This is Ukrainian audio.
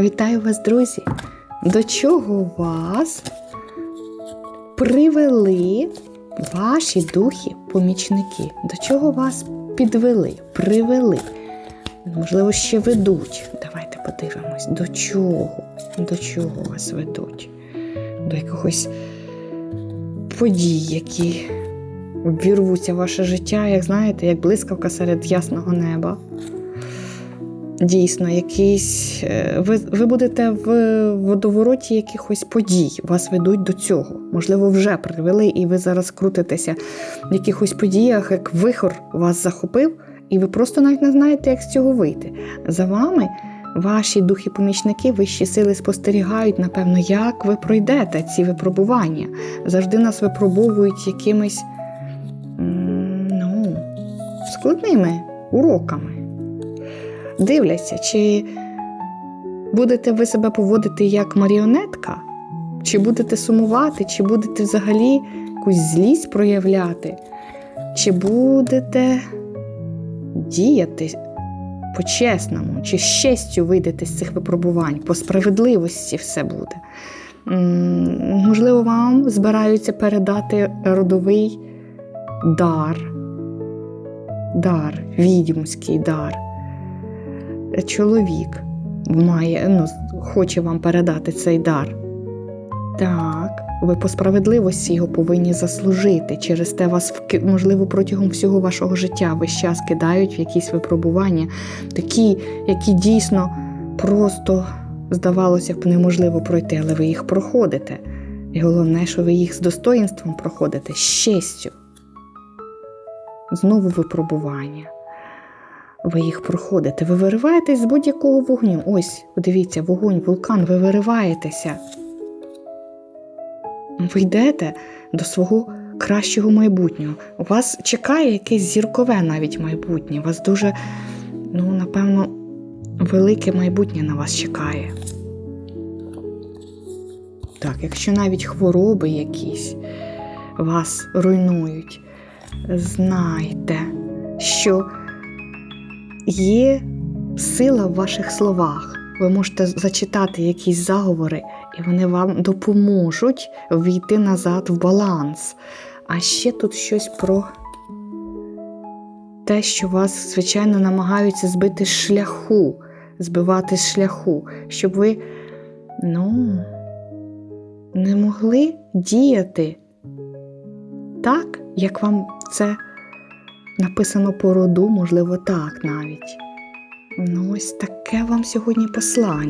Вітаю вас, друзі! До чого вас привели ваші духи-помічники? До чого вас підвели, привели? Можливо, ще ведуть. Давайте подивимось, до чого? До чого вас ведуть? До якихось подій, які ввірвуться в ваше життя, як знаєте, як блискавка серед ясного неба. Дійсно, якийсь. е, Ви, ви будете в водовороті якихось подій, вас ведуть до цього. Можливо, вже привели, і ви зараз крутитеся в якихось подіях, як вихор вас захопив, і ви просто навіть не знаєте, як з цього вийти. За вами ваші духи-помічники, вищі сили спостерігають, напевно, як ви пройдете ці випробування. Завжди нас випробовують якимись ну, складними уроками дивляться, чи будете ви себе поводити як маріонетка, чи будете сумувати, чи будете взагалі якусь злість проявляти, чи будете діяти по-чесному, чи з честю вийдете з цих випробувань, по справедливості все буде. Можливо, вам збираються передати родовий дар, дар, відьмський дар чоловік має, ну, хоче вам передати цей дар. Так, ви по справедливості його повинні заслужити. Через те вас, можливо, протягом всього вашого життя весь час кидають в якісь випробування, такі, які дійсно просто, здавалося б, неможливо пройти, але ви їх проходите. І головне, що ви їх з достоїнством проходите, з честю. Знову випробування ви їх проходите, ви вириваєтесь з будь-якого вогню. Ось, подивіться, вогонь, вулкан, ви вириваєтеся. Ви йдете до свого кращого майбутнього. У вас чекає якесь зіркове навіть майбутнє. У вас дуже, ну, напевно, велике майбутнє на вас чекає. Так, якщо навіть хвороби якісь вас руйнують, знайте, що є сила в ваших словах. Ви можете зачитати якісь заговори, і вони вам допоможуть війти назад в баланс. А ще тут щось про те, що вас, звичайно, намагаються збити з шляху, збивати з шляху, щоб ви, ну, не могли діяти так, як вам це написано по роду, можливо, так навіть. Ну, ось таке вам сьогодні послання.